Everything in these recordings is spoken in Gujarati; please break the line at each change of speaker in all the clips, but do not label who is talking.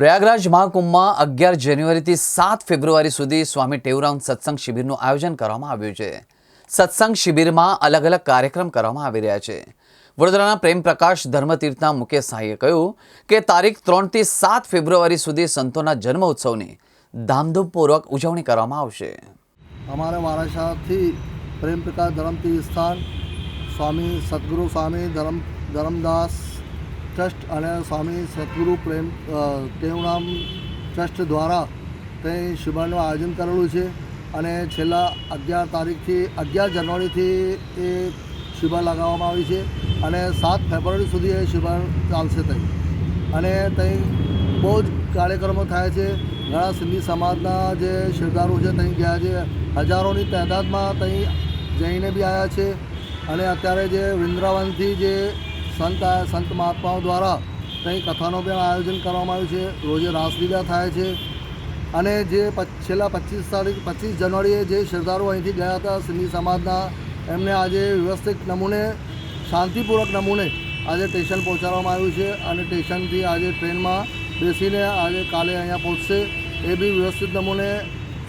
પ્રયાગરાજ મહાકુંભમાં અગિયાર જાન્યુઆરીથી સાત ફેબ્રુઆરી સુધી સ્વામી ટેવરામ સત્સંગ શિબિરનું આયોજન કરવામાં આવ્યું છે. સત્સંગ શિબિરમાં અલગ અલગ કાર્યક્રમ કરવામાં આવી રહ્યા છે. વડોદરાના પ્રેમ પ્રકાશ ધર્મતીર્થના મુકેશ સાહીએ કહ્યું કે તારીખ ત્રણથી સાત ફેબ્રુઆરી સુધી સંતોના જન્મ ઉત્સવની ધામધૂમપૂર્વક ઉજવણી કરવામાં આવશે.
અમારા મહારાષ્ટ્રથી પ્રેમપ્રકાશ ધર્મતીર્થ સ્થાન સ્વામી સદગુરુ સ્વામી ધર્મ ધર્મદાસ ટ્રસ્ટ અને સ્વામી સદગુરુ પ્રેમ ટેવરામ ટ્રસ્ટ દ્વારા તે શિબિરનું આયોજન કરેલું છે અને છેલ્લા અગિયાર તારીખથી, અગિયાર જાન્યુઆરીથી એ શિબિર લગાવવામાં આવી છે અને સાત ફેબ્રુઆરી સુધી એ શિબિર ચાલશે ત્યાં અને ત્યાં બહુ જ કાર્યક્રમો થાય છે. ઘણા સિંધી સમાજના જે શિરદારો છે ત્યાં ગયા છે. હજારોની તાદાદમાં ત્યાં જઈને બી આવ્યા છે. અને અત્યારે જે વૃંદાવનથી જે સંત સંત મહાત્માઓ દ્વારા ત્યાં કથાનું પણ આયોજન કરવામાં આવ્યું છે. રોજે રાસલીલા થાય છે. અને જે છેલ્લા પચીસ તારીખ, પચીસ જાન્યુઆરીએ જે શ્રદ્ધાળુઓ અહીંથી ગયા હતા સિંધી સમાજના, એમને આજે વ્યવસ્થિત નમૂને, શાંતિપૂર્વક નમૂને આજે સ્ટેશન પહોંચાડવામાં આવ્યું છે અને સ્ટેશનથી આજે ટ્રેનમાં બેસીને આજે કાલે અહીંયા પહોંચશે. એ બી વ્યવસ્થિત નમૂને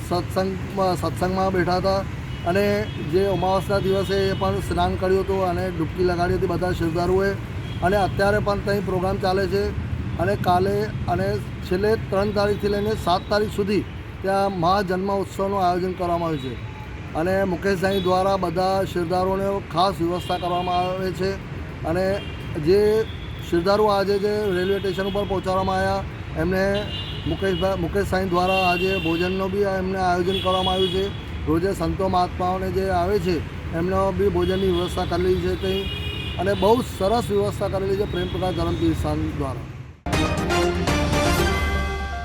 સત્સંગમાં સત્સંગમાં બેઠા હતા. અને જે અમાવાસના દિવસે એ પણ સ્નાન કર્યું હતું અને ડૂબકી લગાડી હતી બધા શ્રદ્ધાળુઓએ. અને અત્યારે પણ ત્યાં પ્રોગ્રામ ચાલે છે અને કાલે અને છેલ્લે ત્રણ તારીખથી લઈને સાત તારીખ સુધી ત્યાં મહાજન્મ ઉત્સવનું આયોજન કરવામાં આવ્યું છે. અને મુકેશભાઈ દ્વારા બધા શ્રદ્ધાળુઓને ખાસ વ્યવસ્થા કરવામાં આવે છે. અને જે શ્રદ્ધાળુ આજે જે રેલવે સ્ટેશન ઉપર પહોંચાડવામાં આવ્યા, એમને મુકેશભાઈ મુકેશ સાંઈ દ્વારા આજે ભોજનનું બી એમને આયોજન કરવામાં આવ્યું છે. રોજે સંતો મહાત્માઓને જે આવે છે, એમનો બી ભોજનની વ્યવસ્થા કરેલી છે તે અને બહુ સરસ વ્યવસ્થા કરેલી છે પ્રેમપ્રકાશ ધરમતીર્થ સ્થાન દ્વારા.